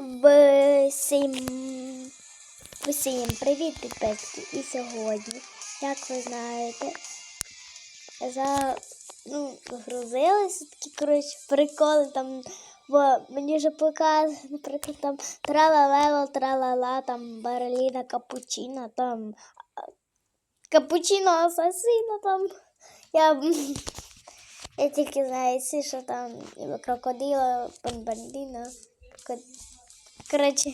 Всім, всім привіт, підписки. І сьогодні, як ви знаєте, за ну, грузилися такі коротше приколи там, бо мені вже показує, наприклад, там тралалело, тралала, там Берліна Капучино, там Капучино Асасино, там я, я тільки знаю, що там крокодила, бомбардіна. Коротше,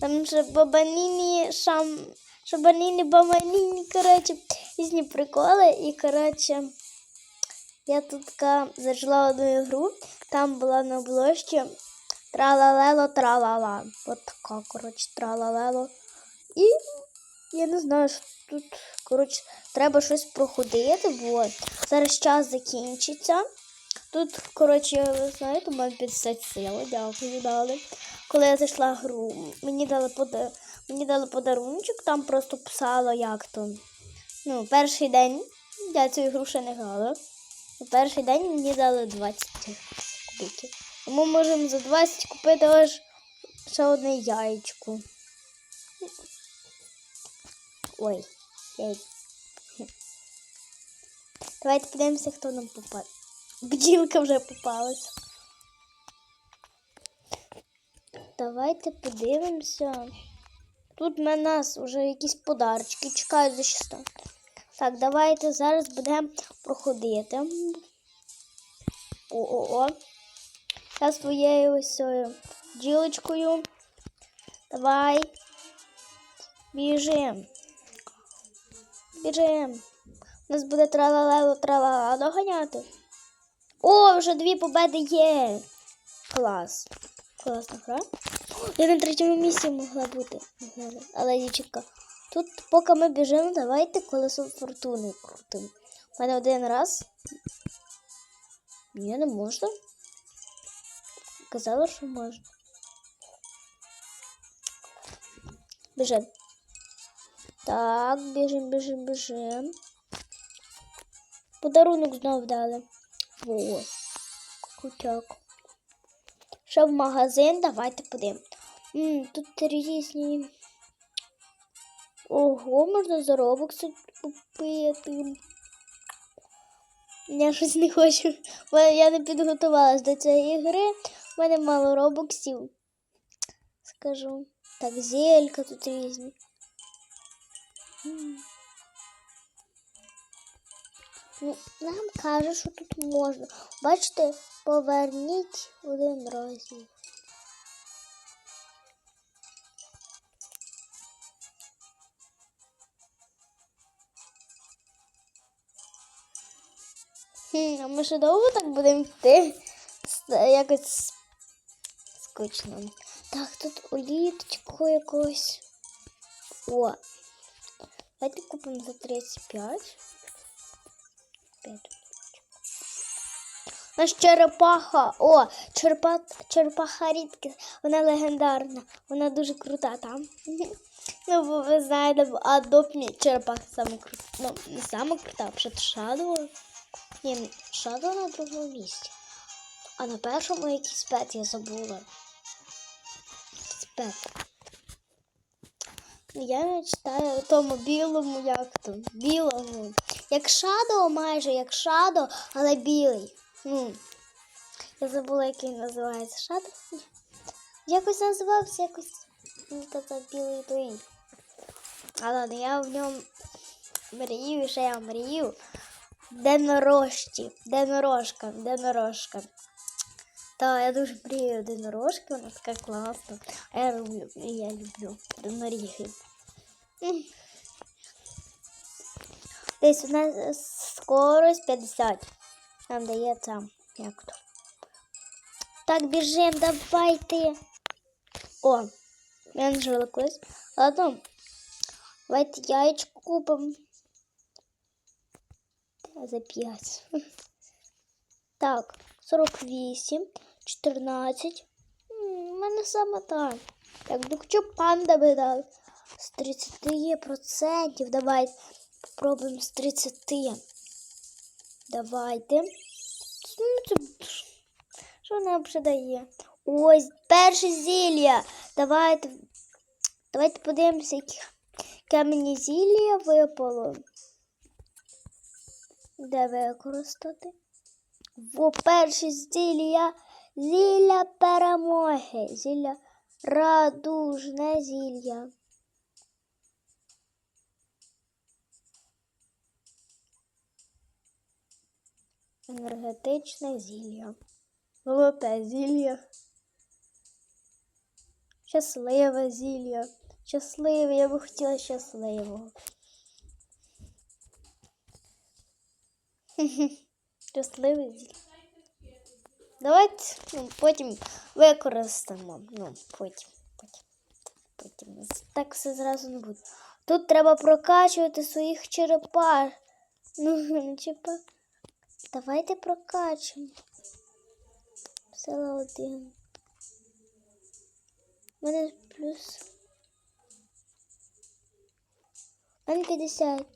там же бабаніні, шам, шабаніні, бабаніні, коротше, різні приколи. І, коротше, я тут така зайшла одну ігру, там була на обложці тралалело, тралала. От така, коротше, тралалело. І я не знаю, що тут, коротше, треба щось проходити, бо зараз час закінчиться. Тут, коротше, ви знаєте, маю 50 сил, дякую, дали. Коли я зайшла в гру, мені дали пода... мені дали подарунчик, там просто писало, як то. Ну, перший день я цю ігру ще не грала. Перший день мені дали 20 кубиків. Ми можемо за 20 купити аж ще одне яєчко. Ой, яйця. Давайте подивимося, хто нам попаде. Бджілка вже попалась. Давайте подивимося. Тут на нас вже якісь подарочки чекають за щось. там. Так, давайте зараз будемо проходити. О-о-о. Я з твоєю ось цією бджілочкою. Давай. Біжим. Біжим. У нас буде тралалело тралала доганяти. О, вже дві победи є. Клас. Класна гра. Я на третьому місці могла бути. Але дівчинка. Тут, поки ми біжимо, давайте колесо фортуни крутимо. У мене один раз. Ні, не можна. Казала, що можна. Біжим. Так, біжим, біжим, біжим. Подарунок знов дали. Во. Крутяк. Ще в магазин, давайте подивимось. М, Тут різні. Ого, можна заробок купити. Я щось не хочу. Я не підготувалась до цієї гри. У мене мало робоксів. Скажу. Так, зелька тут різні. Ну, Нам кажуть, що тут можна. Бачите, Поверніть один розділ. Хм, А ми ще довго так будемо йти якось скучно. Так, тут уліточку якось. О! Давайте купимо за 35. 5 нас черепаха. О, черпа, черепаха рідка. Вона легендарна. Вона дуже крута там. Ну, бо ви знаєте, а допні черепаха саме крута. Ну, не саме крута, а шадоу. Ні, шадоу на другому місці. А на першому якийсь пет я забула. Пет. Ну, я не читаю тому білому, як там, білому. Як шадо майже, як шадо, але білий. Ну, я забула, як він називається. Ні. Якось називався якось ну, та, та, білий той. А ладно, я в ньому мрію, ще я мрію. Денорожці, денорожка, денорожка. Та я дуже мрію денорожки, вона така класна. А я люблю, я люблю деноріги. М. Десь у нас скорость 50. Нам дає там, як то. Так, біжим, давайте. О, я не жила колись. Ладно. Давайте яєчко купимо. За 5. Так, 48, 14. М, У мене саме так. Так, ну що панда би дав? З 30%. Давай попробуємо з 30. Давайте. Що нам дає? Ось перше зілля. Давайте, давайте подивимося, які камені зілля випало. Де використати? Во перше зілля. Зілля перемоги. Зілля радужне зілля. Енергетичне зілля. Золоте зілля. Щасливе зілля. Щасливе, я би хотіла щасливого. Щасливе зілля. Давайте ну, потім використаємо. Ну, потім, потім, потім. Так все зразу не буде. Тут треба прокачувати своїх черепаш. Ну, не чіпа. Давайте прокачемо. Сила один. У мене плюс. У мене 50.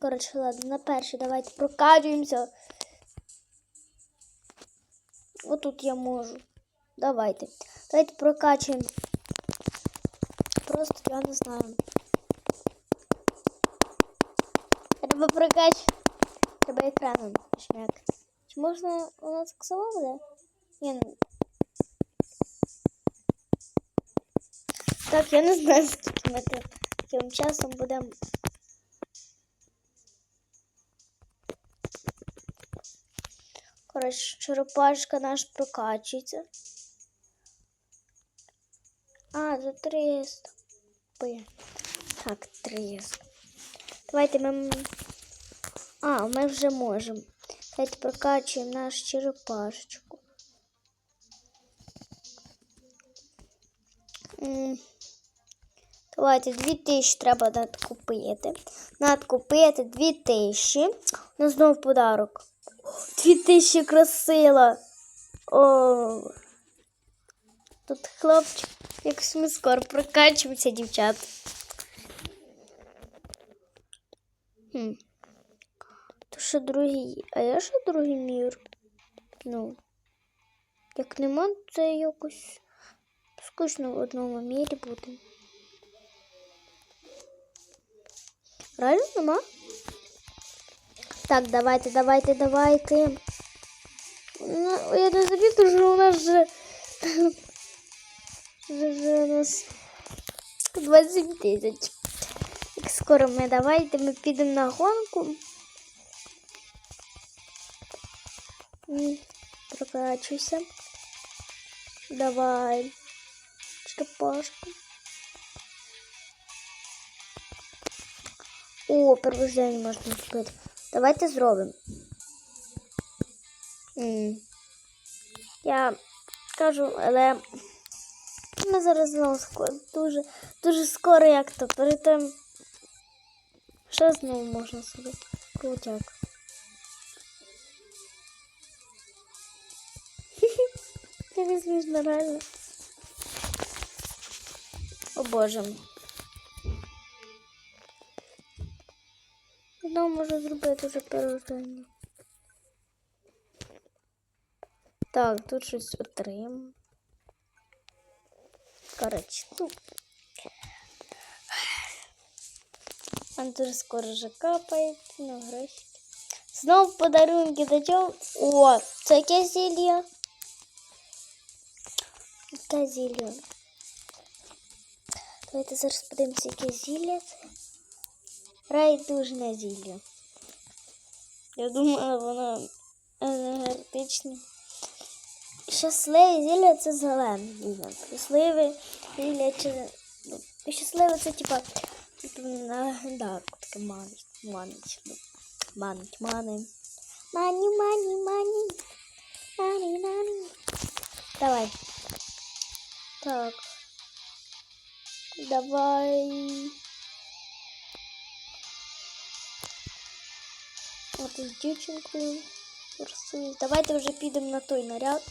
Коротше, ладно, на перший давайте прокачуємося. Отут я можу. Давайте. Давайте прокачуємо. Просто я не знаю. Треба прокачувати. Треба екраном шмяк. Чи можна у нас само буде? Ні. Так, я не знаю, скільки ми тим часом будемо. Коротше, черепашка наш прокачується. А, за 300. Блін. Так, 300. Давайте ми. А, ми вже можемо. Давайте прокачуємо нашу черепашечку. Давайте 2000 треба надкупити. Надкупити 2000. У нас знову подарок. 2000 красила. О. Тут хлопчик. Якось ми скоро прокачуємося, дівчат. Хм. То що другий. А я що другий мір? Ну. Як нема, це якось скучно в одному мірі бути. Реально нема? Так, давайте, давайте, давайте. Ну, я не замітила, що у нас вже, вже у нас 20 тисяч. Як скоро ми давайте ми підемо на гонку. М, Прокачуйся. Давай. Черепашка. О, пробуждення можна зробити. Давайте зробимо. Я кажу, але ми зараз знову дуже, дуже скоро як то перед тим. Що знову можна собі? Крутяк. не смішно реально. О боже. Знову можу зробити вже перерождення. Так, тут щось отримав. Коротше, ну. Он дуже скоро вже капає на гроші. Знову подарунки до чого? О, це яке зілля? Яке зілля? Давайте зараз подивимося, яке зілля. Райдужне зілля. Я думала, воно енергетичне. Щасливе зілля це зелене зілля. Щасливе зілля чи. ну, Щасливе це типа. типу, на гендарку таке манить. Манить. ну, Манить, мани. Мані, мані, мані. Мані, мані. Давай. Так. Давай. От із дівчинкою рисуюсь. Давайте вже підемо на той наряд.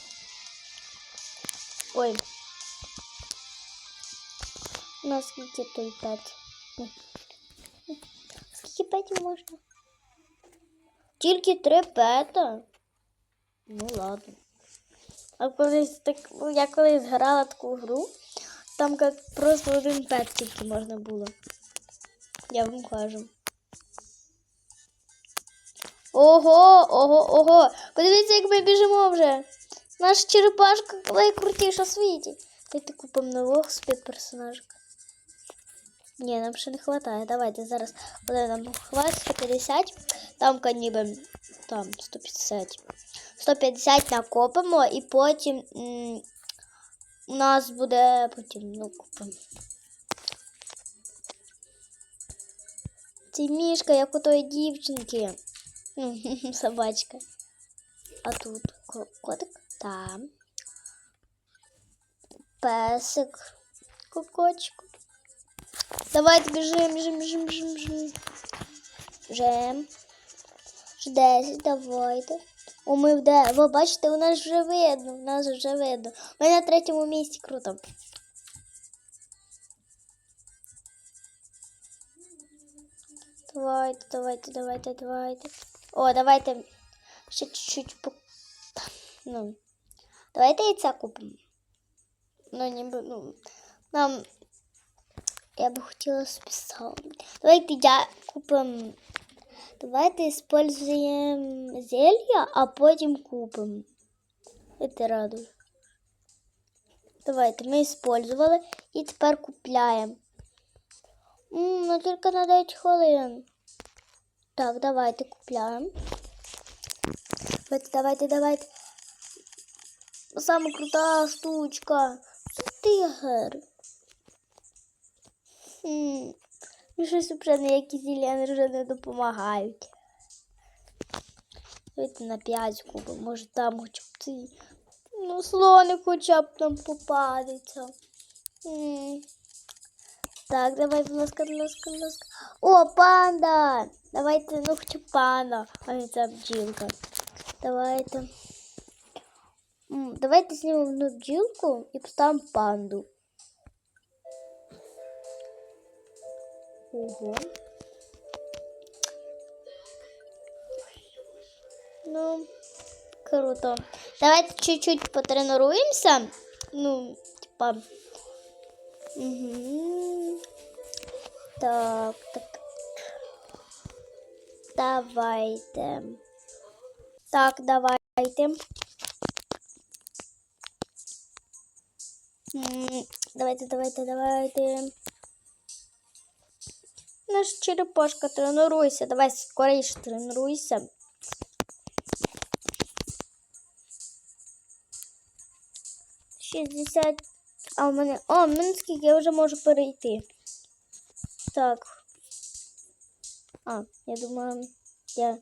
Ой. Наскільки той п'ять? Ні. Скільки п'ять можна? Тільки три пета. Ну ладно. А колись так, я колись грала таку гру, там як просто один пет тільки можна було. Я вам кажу. Ого, ого, ого. Подивіться, як ми біжимо вже. Наша черепашка найкрутіша в світі. Давайте купимо нового собі персонажика. Ні, нам ще не вистачає. Давайте зараз буде нам хватить 150. Там ніби там 150. 150 накопимо і потім м, у нас буде потім ну, купимо. Це мішка, як у тої дівчинки. Ну, Собачка. А тут ко- котик? Там. Песик. Кокочку. Давайте біжим, біжим, біжим, біжим, біжим. Жем. Ж 10, давайте. О, ми в де. Ви бачите, у нас вже видно. У нас вже видно. Ми на третьому місці круто. Давайте, давайте, давайте, давайте. О, давайте ще чуть-чуть по... Ну, давайте яйця купимо. Ну, ніби, ну, нам... Я би хотіла собі сало. Давайте я купимо. Давайте используем зелья, а потім купимо. Это радує. Давайте, ми использували і тепер купляємо. М, Ну тільки на 9 хвилин. Так, давайте купляємо. Давайте, давайте, давайте. Саме крута штучка. Це тигр. Ну, щось вже ніякі зілля вже не допомагають. Давайте на 5 купимо. Може там хоча б. Ну, слоник хоча б нам попадеться. Так, давай, будь ласка, будь ласка, будь ласка. О, панда! Давайте, ну хоча панда, а не ця бджілка. Давайте. Давайте знімемо одну бджілку і поставимо панду. Ого. Ну, круто. Давайте чуть-чуть потренируемся. Ну, типа. Угу. Так, так. Давайте. Так, давайте. М, Давайте, давайте, Наш черепашка, тренуйся. Давай скоріше тренуйся. Шістдесят. А у мене. О, в мене я вже можу перейти. Так. А, я думаю, я.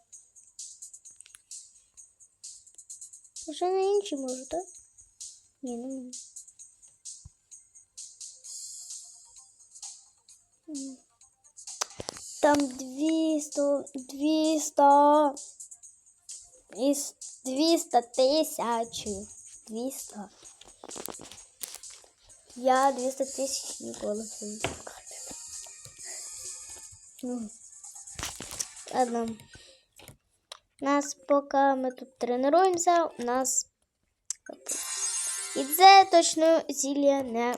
Вже на інші можу, так? Ні, не можу. Там 200, 200 200 тисяч. 200. Я 200 тисяч ніколи не. Ну, ладно. Нас поки ми тут тренуємося, у нас і це точно зілля не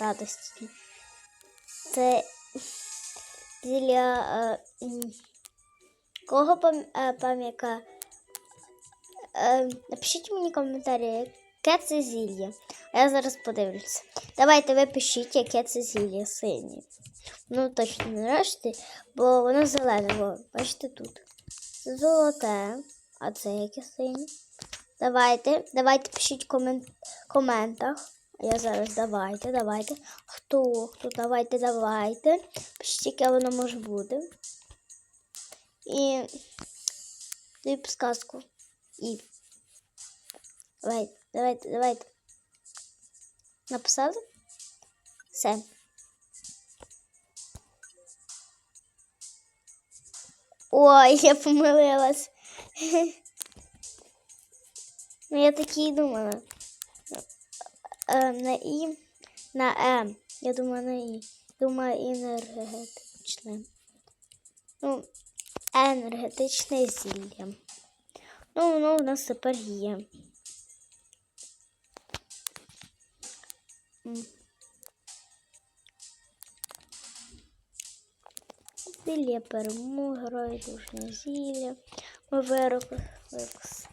радості. Це зілля е, кого е, пам'яка? Е, напишіть мені коментарі, яке це зілля. А я зараз подивлюся. Давайте ви пишіть, яке це зілля синє. Ну, точно не решти, бо воно зелене. Бачите тут. Золоте. А це яке синє? Давайте, давайте пишіть в комен... коментах. Я зараз давайте, давайте. Хто? Хто? Давайте, давайте. Пишіть, яке воно може бути. І даю підсказку. І. Давайте, давайте, давайте. Написали? Все. Ой, я помилилась. Ну, я так і думала. Е, на І, на М. Я думаю на І. Думаю, енергетичне. Ну, енергетичне зілля. Ну, воно у нас тепер є. Зілля перемоги, райдужне зілля. Ми виробили кос-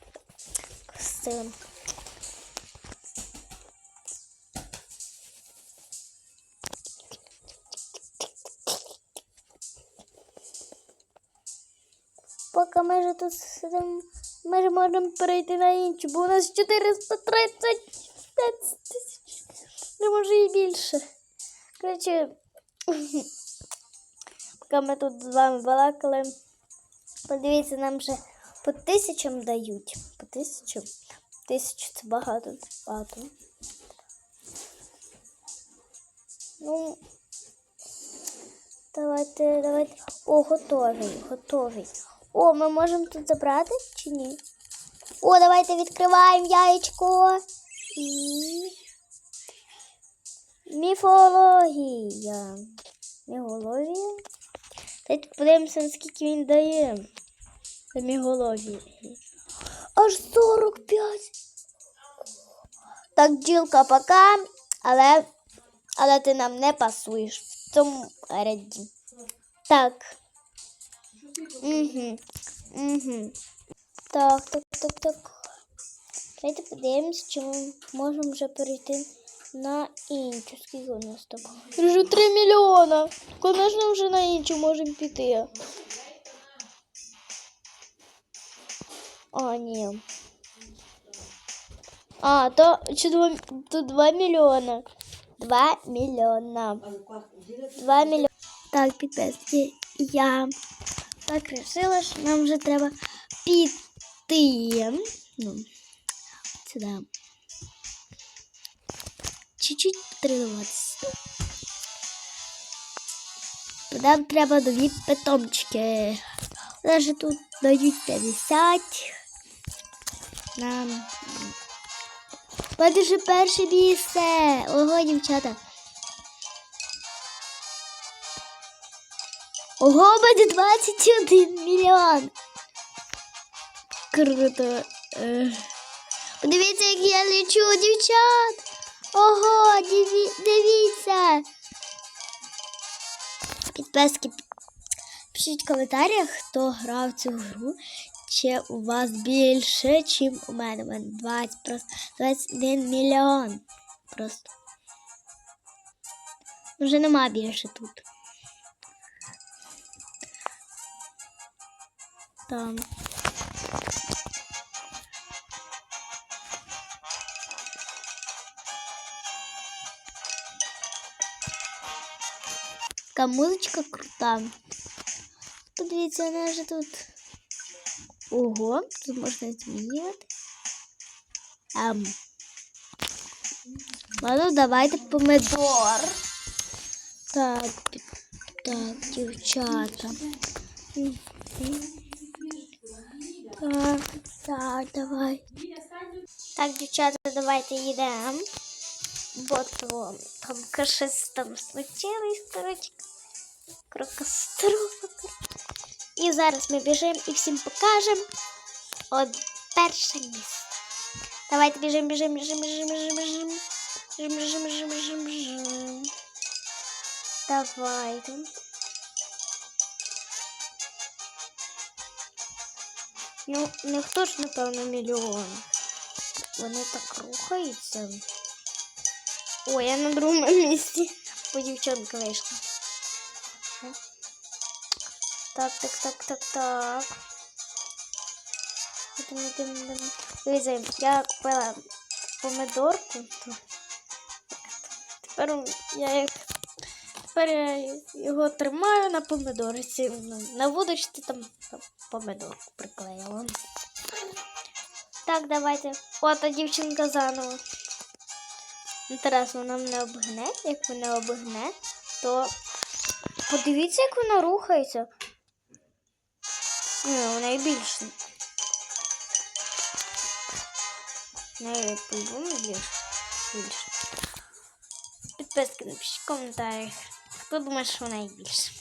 Поки ми ж тут сидимо, ми ж можемо перейти на іншу, бо у нас 435 тисяч. Не може і більше. Коротше, поки ми тут з вами балакали, подивіться, нам вже по тисячам дають. По тисячам. Тисячу це багато. багато. Ну, давайте, давайте. О, готовий, готовий. О, ми можемо тут забрати чи ні? О, давайте відкриваємо яєчко. Міфологія. Міфологія. Давайте подивимося, наскільки він дає. За міфології. Аж 45. Так, ділка, пока. Але, але ти нам не пасуєш в цьому ряді. Так. Угу. Угу. Так, так, так, так. Давайте подивимось, чи ми можемо вже перейти на іншу. Скільки у нас так? Вже 3 мільйона. Звісно, вже на іншу можемо піти. А, ні. А, то, чи 2, то 2 мільйона. 2 мільйона. 2 мільйона. Так, підписки. Я так вирішила, що нам вже треба піти. Ну, сюди. Чуть-чуть тренуватися. Нам треба нові питомчики. Даже тут дають 50. Нам. Вже перше місце. Ого, дівчата. Ого, буде 21 мільйон. Круто. Е. Подивіться, як я лечу, дівчат. Ого, диві... дивіться. Підписки. Пишіть в коментарях, хто грав цю гру. Чи у вас більше, чим у мене. У мене 20, просто 21 мільйон. Просто. Вже нема більше тут. Там. Така музичка крута. Подивіться, вона же тут. Ого, тут можна змінювати. Ем. Ладно, давайте помидор. Так, так, дівчата. Так, давай. Так, дівчата, давайте йдемо. Бо то там кашець там случилось, коротше. Крокоструфа. І зараз ми біжимо і всім покажемо. От перше місце. Давайте біжимо, біжимо, біжимо, біжимо, біжимо, біжимо. Біжимо, біжимо, біжимо. Давайте. Ну, ніхто ж, напевно, мільйон. Вони так рухаються. Ой, я на другому місці. Бо дівчонка вийшла. Так, так, так, так, так. Дивіться, я купила помидорку. Тепер я їх. Тепер я його тримаю на помидорці. На вудочці там помидорку приклеїла. Так, давайте. От а дівчинка заново. Інтересно, нам не обгне. Як вона обгне, то подивіться, як вона рухається. Ні, вона і більше. Більше. більше. Підписки напишіть в коментарях. Хто думає, що вона і більше?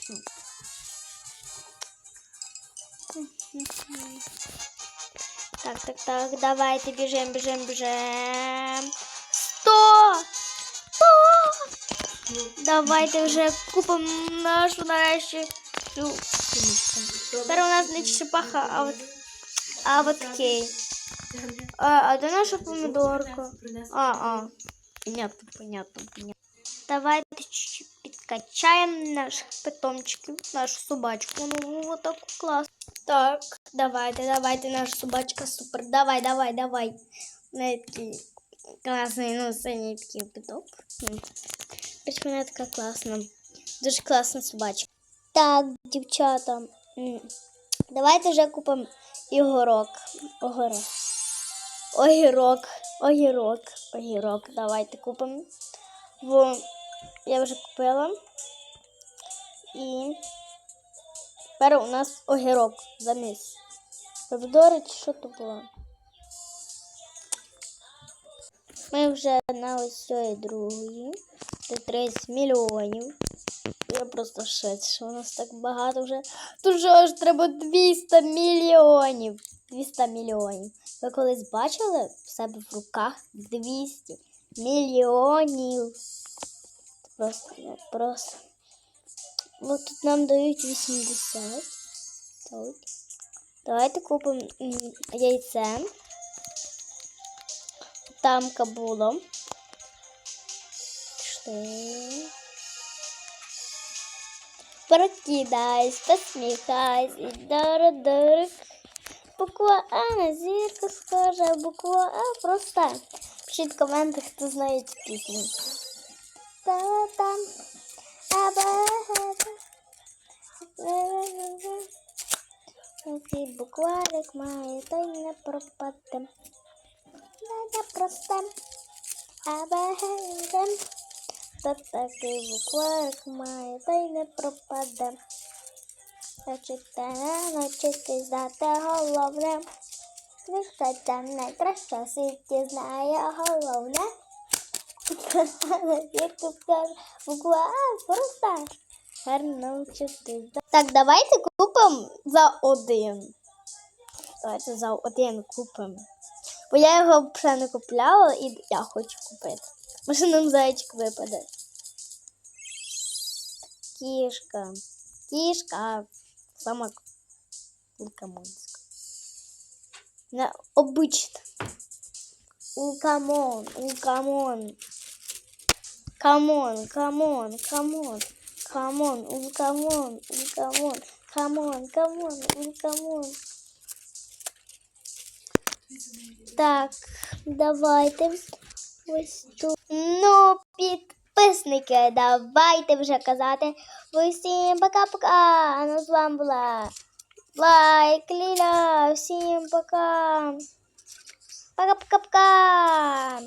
Так, так, так, давайте біжим, біжим, біжим. Сто! Сто! Давайте вже купимо нашу нарешті. Тепер у нас не черепаха, а от, а от кей. А, а де наша помідорка? А, а. Понятно, понятно, понятно. Давайте підкачаємо наших питомчиків, нашу собачку. Ну, вот таку клас. Так, давайте, давайте, наша собачка супер. Давай, давай, давай. Такий класний, ну, синій такий питок. Ось вона така класна. Дуже класна собачка. Так, дівчата. Давайте вже купимо ігорок. Огорок. Огірок, огірок, огірок. Давайте купимо. Во, я вже купила. І тепер у нас огірок заміс. Помідори що то було? Ми вже на ось цієї другої. Це 30 мільйонів. Я просто шець, що у нас так багато вже. Тут же аж треба 200 мільйонів. 200 мільйонів. Ви колись бачили в себе в руках 200 мільйонів? Просто, ну, просто. Ну, тут нам дають 80. Так. Давайте купимо яйце. Там кабуло. Що? Прокидайся, посміхайся, і дара-дарик. Буква А на зірку схожа, буква А проста. Пишіть в коментах, хто знає цю. Аба-га-га. Який букварик має, той не пропаде. Не проста. Аба-га-га. Та такий букварик має, той не пропаде. Зачитане, навчитись знати головне. Вишкаття найкраще світі знає головне. Так, давайте купимо за один. Давайте за один купимо. Бо я його вже не купляла і я хочу купити. Може нам зайчик випаде. Кішка. Кішка. Сама лукамонська. Обична. Улкамон, улкамон. Камон, камон, камон. Камон, улкамон, улкамон. Камон, камон, улкамон. Так, давайте ось тут. Ну, підписники, давайте вже казати. Усім пока-пока. Ну з вами була Лайк Ліля. Всім пока. Пока-пока-пока.